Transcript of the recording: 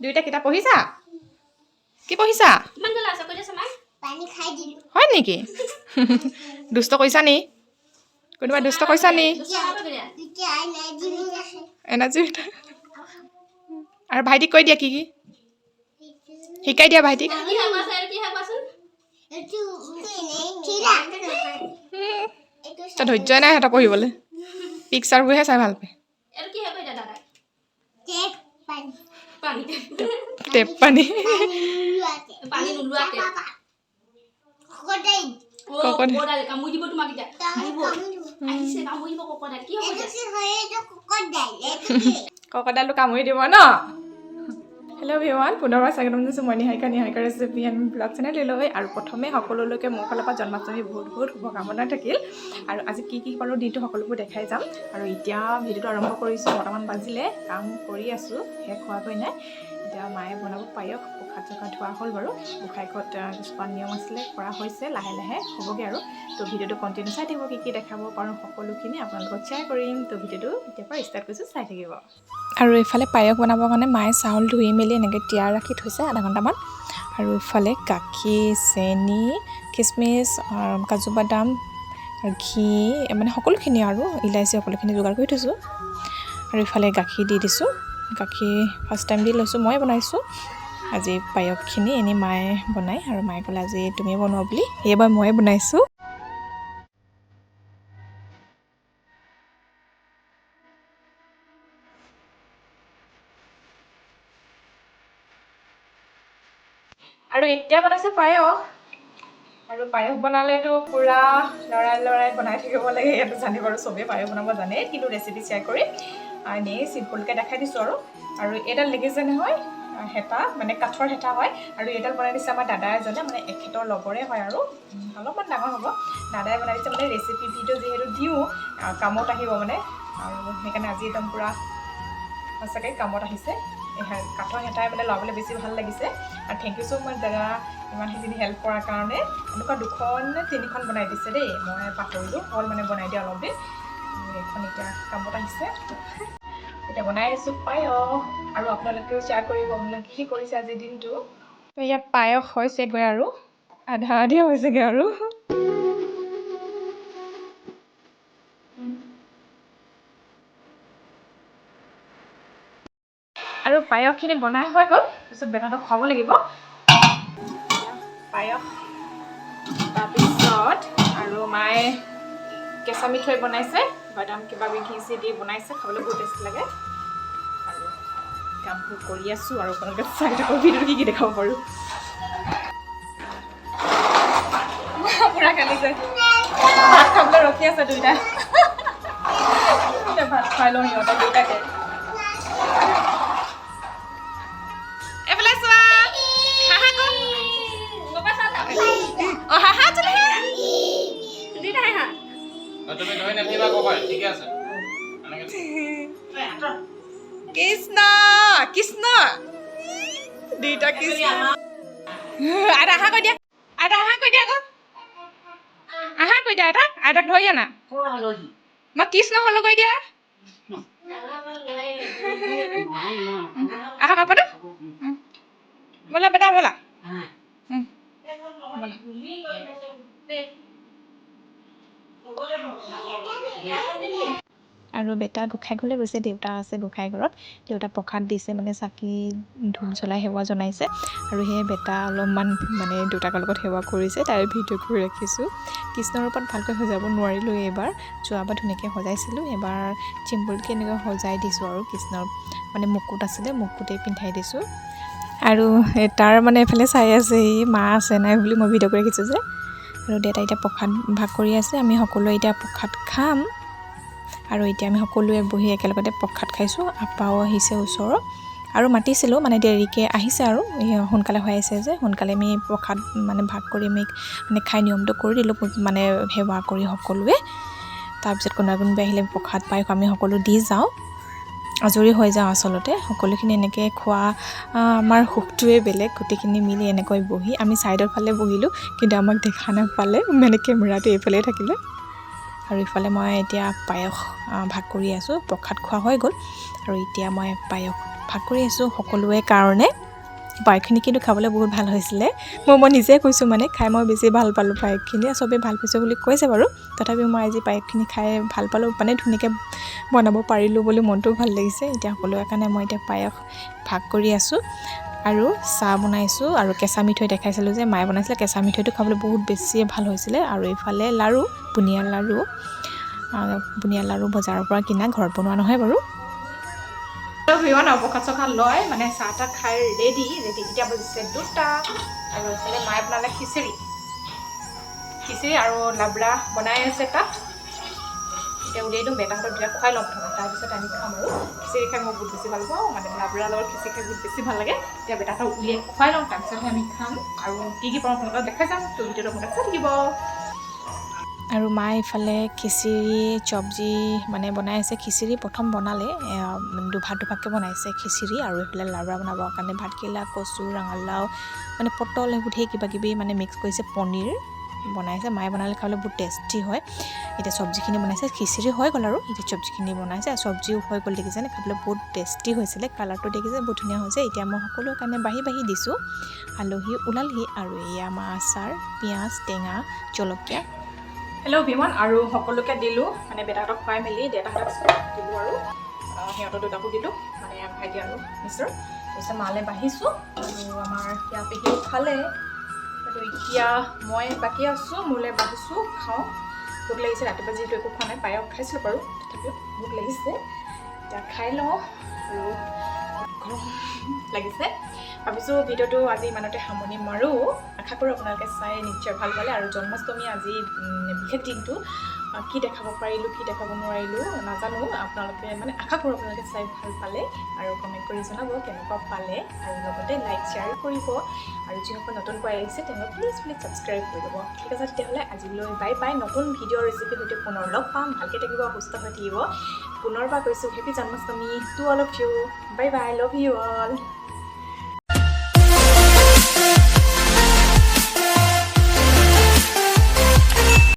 পঢ়িছা কি পঢ়িছা? ইমান জ্বলা আছে কৈ দেচোন মাই পানী খাই দিলো। হয় নেকি? দুষ্ট কৰিছা নি? কোনোবা দুষ্ট কৰিছা নি? দুষ্ট কৰাটো কৈ দিয়া এতিয়া আই নাই দিবি আছে এনাৰ্জি আৰু ভাইটিক কৈ দিয়া কি কি? শিকাই দিয়া ভাইটিক। কি হয় কোৱাচোন এইটো কি হয় কোৱাচোন এইটো ঠিলা এইটো তই ধৈৰ্যই নাই সিহঁতৰ পঢ়িবলৈ পিকচাৰবোৰহে চাই ভাল পায় Depan. Depan nih. Pani dulu ate. Kokodai. Kokodai. Kokodai kamu jibo tuh magi jak. Kamu jibo. Kamu jibo kokodai. Kiyo. Ya. Itu sih hoye itu kokodai. Kokodai lu kamu di mana? Hello' viewers পুনৰবাৰ স্বাগতম জনাইছোঁ মই Niharika. Niharika recipe and blog চেনেললৈ আৰু প্ৰথমে সকলোলৈকে মোৰ ফালৰ পৰা জন্মাষ্টমী বহুত বহুত শুভকামনা থাকিল। আৰু আজি কি কি কৰোঁ দিনটো সকলোবোৰ দেখাই যাম। আৰু এতিয়া ভিডিঅ'টো আৰম্ভ কৰিছোঁ। নটামান বাজিলে কাম কৰি আছোঁ। শেষ হোৱাগৈ নাই। এতিয়া মায়ে বনাব পায়স প্ৰসাদ চসাদ ধোৱা হ'ল বাৰু। গোঁসাই ঘৰত আহ, কিছুমান নিয়ম আছিলে কৰা হৈছে লাহে লাহে হ'বগৈ আৰু। তো ভিডিঅ'টো কণ্টিনিউ চাই থাকিব কি কি দেখাব পাৰোঁ সকলোখিনি আপোনালোকক শ্বেয়াৰ কৰিম। তো ভিডিঅ'টো এতিয়াৰ পৰা ষ্টাৰ্ট কৰিছোঁ চাই থাকিব। আৰু এইফালে পায়স বনাবৰ কাৰণে মায়ে চাউল ধুই মেলি এনেকৈ তিয়াৰ ৰাখি থৈছে আধা ঘণ্টামান। আৰু ইফালে গাখীৰ চেনি খিচমিচ কাজু বাদাম ঘি মানে সকলোখিনি আৰু ইলাচি সকলোখিনি যোগাৰ কৰি থৈছোঁ। আৰু ইফালে গাখীৰ দি দিছোঁ। গাখীৰ ফাৰ্ষ্ট টাইম দি লৈছোঁ ময়ে বনাইছোঁ। আজি পায়সখিনি এনেই মায়ে বনায় আৰু মায়ে ক'লে আজি তুমি বনোৱা বুলি। সেইবাৰ ময়ে বনাইছোঁ। আৰু এতিয়া বনাইছে পায়স। আৰু পায়স বনালেতো পূৰা লৰাই লৰাই বনাই থাকিব লাগে সেইটো জানি বাৰু চবেই পায়স বনাব জানে কিন্তু ৰেচিপি শ্বেয়াৰ কৰি। এনেই চিম্পুলকৈ দেখাই দিছোঁ আৰু। আৰু এইডাল দেখিছে নহয় হেতা মানে কাঠৰ হেতা হয়। আৰু এইডাল বনাই দিছে আমাৰ দাদা এজনে মানে এখেতৰ লগৰে হয় আৰু। অলপমান ডাঙৰ হ'ব। দাদাই বনাই দিছে মানে ৰেচিপি ভিডিঅ' যিহেতু দিওঁ কামত আহিব মানে। আৰু সেইকাৰণে আজি একদম পূৰা সঁচাকৈ কামত আহিছে। কাঠৰ হেতাই মানে লগাবলৈ বেছি ভাল লাগিছে। আৰু থেংক ইউ ছ' মাছ দাদা ইমানখিনি হেল্প কৰাৰ কাৰণে। এনেকুৱা দুখন নে তিনিখন বনাই দিছে দেই। মই পাহৰিলোঁ হ'ল মানে বনাই দিয়া অলপ দিন আৰু এইখন এতিয়া কামত আহিছে। এতিয়া বনাই আছোঁ পায়স। আৰু আপোনালোকেও শ্বেয়াৰ কৰিব আপোনালোকে কি কৰিছে আজিৰ দিনটো? তো ইয়াত পায়স হৈছেগৈ আৰু আধা আধি হৈছেগৈ আৰু। আৰু পায়সখিনি বনাই হৈ গ'ল তাৰপিছত বেটাটো খুৱাব লাগিব। পায়স তাৰপিছত আৰু মায়ে কেঁচা মিঠৈ বনাইছে। বাদাম কিবা কিবি ঘি চি দি বনাইছে, খাবলৈ বহুত টেষ্টি লাগে। আৰু কামবোৰ কৰি আছোঁ আৰু আপোনালোকে চাই থাকক, ভিডিঅ'টো কি কি দেখাব পাৰোঁ। পূৰা কান্দিছে ভাত খাবলৈ ৰখি আছে দুইটা। ভাত খুৱাই লওঁ সিহঁতক দুইটাকে। এইফালে চোৱা। হাঁহা দুইটা কৃষ্ণ আৰু আহা কৈ দিয়া আৰু আহা কৈ দিয়া আকৌ আহা কৈ দিয়া এটা আইতাক ধৰি আনা। মই কৃষ্ণ হ'লো কৈ দিয়া। আহা কাপোৰটো ব'লা বেটা ব'লা। উম, ব'লা। আৰু বেটা গোঁসাই ঘৰলৈ গৈছে দেউতা আছে গোঁসাই ঘৰত। দেউতা প্ৰসাদ দিছে মানে চাকি ধূপ জ্বলাই সেৱা জনাইছে। আৰু সেয়ে বেটা অলপমান মানে দেউতাকৰ লগত সেৱা কৰিছে তাৰে ভিডিঅ' কৰি ৰাখিছোঁ। কৃষ্ণৰ ওপৰত ভালকৈ সজাব নোৱাৰিলোঁ এইবাৰ। যোৱাবাৰ ধুনীয়াকৈ সজাইছিলোঁ এবাৰ চিম্পুলকৈ এনেকৈ সজাই দিছোঁ আৰু কৃষ্ণৰ মানে মুকুট আছিলে মুকুটেই পিন্ধাই দিছোঁ। আৰু তাৰ মানে এফালে চাই আছে সি মা আছে নাই বুলি মই ভিডিঅ' কৰি ৰাখিছোঁ যে। আৰু দেউতাই এতিয়া প্ৰসাদ ভাগ কৰি আছে আমি সকলোৱে এতিয়া প্ৰসাদ খাম। আৰু এতিয়া আমি সকলোৱে বহি একেলগতে প্ৰসাদ খাইছোঁ আপাও আহিছে ওচৰৰ। আৰু মাতিছিলোঁ মানে দেৰিকৈ আহিছে আৰু সোনকালে হৈ আছে যে সোনকালে আমি প্ৰসাদ মানে ভাগ কৰি আমি মানে খাই নিয়মটো কৰি দিলোঁ মানে সেৱা কৰি সকলোৱে। তাৰপিছত কোনোবা কোনোবাই আহিলে প্ৰসাদ পায়স আমি সকলো দি যাওঁ। আজৰি হৈ যাওঁ আচলতে সকলোখিনি এনেকৈ খোৱা আমাৰ সুখটোৱে বেলেগ গোটেইখিনি মিলি এনেকৈ বহি আমি ছাইডৰ ফালে বহিলোঁ কিন্তু আমাক দেখা নাপালে মানে কেমেৰাটো এইফালে থাকিলে। আৰু ইফালে মই এতিয়া পায়স ভাগ কৰি আছোঁ প্ৰসাদ খোৱা হৈ গ'ল। আৰু এতিয়া মই পায়স ভাগ কৰি আছোঁ সকলোৰে কাৰণে। পায়সখিনি কিন্তু খাবলৈ বহুত ভাল হৈছিলে। মই মই নিজে কৈছোঁ মানে খাই মই বেছি ভাল পালোঁ পায়সখিনি চবেই ভাল পাইছে বুলি কৈছে বাৰু। তথাপিও মই আজি পায়সখিনি খাই ভাল পালোঁ মানে ধুনীয়াকৈ বনাব পাৰিলোঁ বুলি মনটোও ভাল লাগিছে। এতিয়া সকলোৰে কাৰণে মই এতিয়া পায়স ভাগ কৰি আছোঁ। আৰু চাহ বনাইছোঁ আৰু কেঁচা মিঠৈ দেখাইছিলোঁ যে মায়ে বনাইছিলে। কেঁচা মিঠৈটো খাবলৈ বহুত বেছিয়ে ভাল হৈছিলে আৰু এইফালে লাড়ু বুনিয়া লাড়ু বুনিয়া লাড়ু বজাৰৰ পৰা কিনা ঘৰত বনোৱা নহয় বাৰু। অৱকাশ লয় মানে চাহ তাহ খাই ৰেডি ৰেডি এতিয়া বজিছে দুটা। আৰু এইফালে মায়ে বনালে খিচিৰি। খিচিৰি আৰু লাবৰা বনাই আছে তাত। এতিয়া উলিয়াই দিওঁ বেটাহঁতক দুটা খুৱাই ল'ম প্ৰথমে তাৰপিছত আমি খাম আৰু। খিচিৰি খাই মই বহুত বেছি ভাল পাওঁ মানে লাবৰাৰ লগত খিচিৰি খাই বহুত বেছি ভাল লাগে। এতিয়া বেটাহঁতক উলিয়াই খুৱাই লওঁ তাৰপিছতহে আমি খাম। আৰু কি কি পাওঁ আপোনালোকক দেখাই যাম তো ভিডিঅ'টো আপোনালোকে চাই থাকিব। আৰু মায়ে ইফালে খিচিৰি চব্জি মানে বনাই আছে। খিচিৰি প্ৰথম বনালে দুভাগ দুভাগকৈ বনাইছে খিচিৰি আৰু এইফালে লাবৰা বনাবৰ কাৰণে ভাতকেৰেলা কচু ৰঙালাও মানে পটল সেইবোৰ ধেৰ কিবা কিবি মানে মিক্স কৰিছে পনীৰ। বনাইছে মায়ে বনালে খাবলৈ বহুত টেষ্টি হয়। এতিয়া চব্জিখিনি বনাইছে খিচিৰি হৈ গ'ল আৰু। এতিয়া চব্জিখিনি বনাইছে চব্জিও হৈ গ'ল দেখিছেনে? খাবলৈ বহুত টেষ্টি হৈছিলে কালাৰটো দেখিছে বহুত ধুনীয়া হৈছে। এতিয়া মই সকলোৰে কাৰণে বাঢ়ি বাঢ়ি দিছোঁ। আলহী ওলালহি আৰু এয়া আমাৰ আচাৰ পিঁয়াজ টেঙা জলকীয়া। হেল্ল' বিমন আৰু সকলোকে দিলোঁ। মানে বেটাহঁতক খুৱাই মেলি দেউতাহঁতক দিলোঁ আৰু। সিহঁতৰ দুটাকো দিলোঁ মানে ভাইটি আৰু মিষ্টাৰ তাৰপিছত মালে বাঢ়িছোঁ। আৰু আমাৰ সেয়া পেহীও খালে এতিয়া মই বাকী আছোঁ মোলৈ বাঢ়িছোঁ খাওঁ। ভোক লাগিছে ৰাতিপুৱা যিহেতু একো খোৱা নাই পায়স খাইছিলোঁ বাৰু তথাপিও ভোক লাগিছে। এতিয়া খাই লওঁ আৰু গৰম লাগিছে। ভাবিছোঁ ভিডিঅ'টো আজি ইমানতে সামৰণি মাৰোঁ। আশা কৰোঁ আপোনালোকে চাই নিশ্চয় ভাল পালে। আৰু জন্মাষ্টমী আজি বিশেষ দিনটো। কি দেখাব পাৰিলোঁ কি দেখাব নোৱাৰিলোঁ নাজানো। আপোনালোকে মানে আশা কৰোঁ আপোনালোকে চাই ভাল পালে। আৰু কমেণ্ট কৰি জনাব কেনেকুৱা পালে। আৰু লগতে লাইক শ্বেয়াৰ কৰিব। আৰু যিসকল নতুনকৈ আহিছে তেওঁলোকে প্লিজ প্লিজ ছাবস্ক্ৰাইব কৰি ল'ব। ঠিক আছে তেতিয়াহ'লে আজিলৈ বাই বাই নতুন ভিডিঅ' ৰেচিপিৰ সৈতে পুনৰ লগ পাম। ভালকৈ থাকিব সুস্থ হৈ থাকিব। পুনৰবাৰ কৈছোঁ happy Janmashtami to all of you bye bye love you all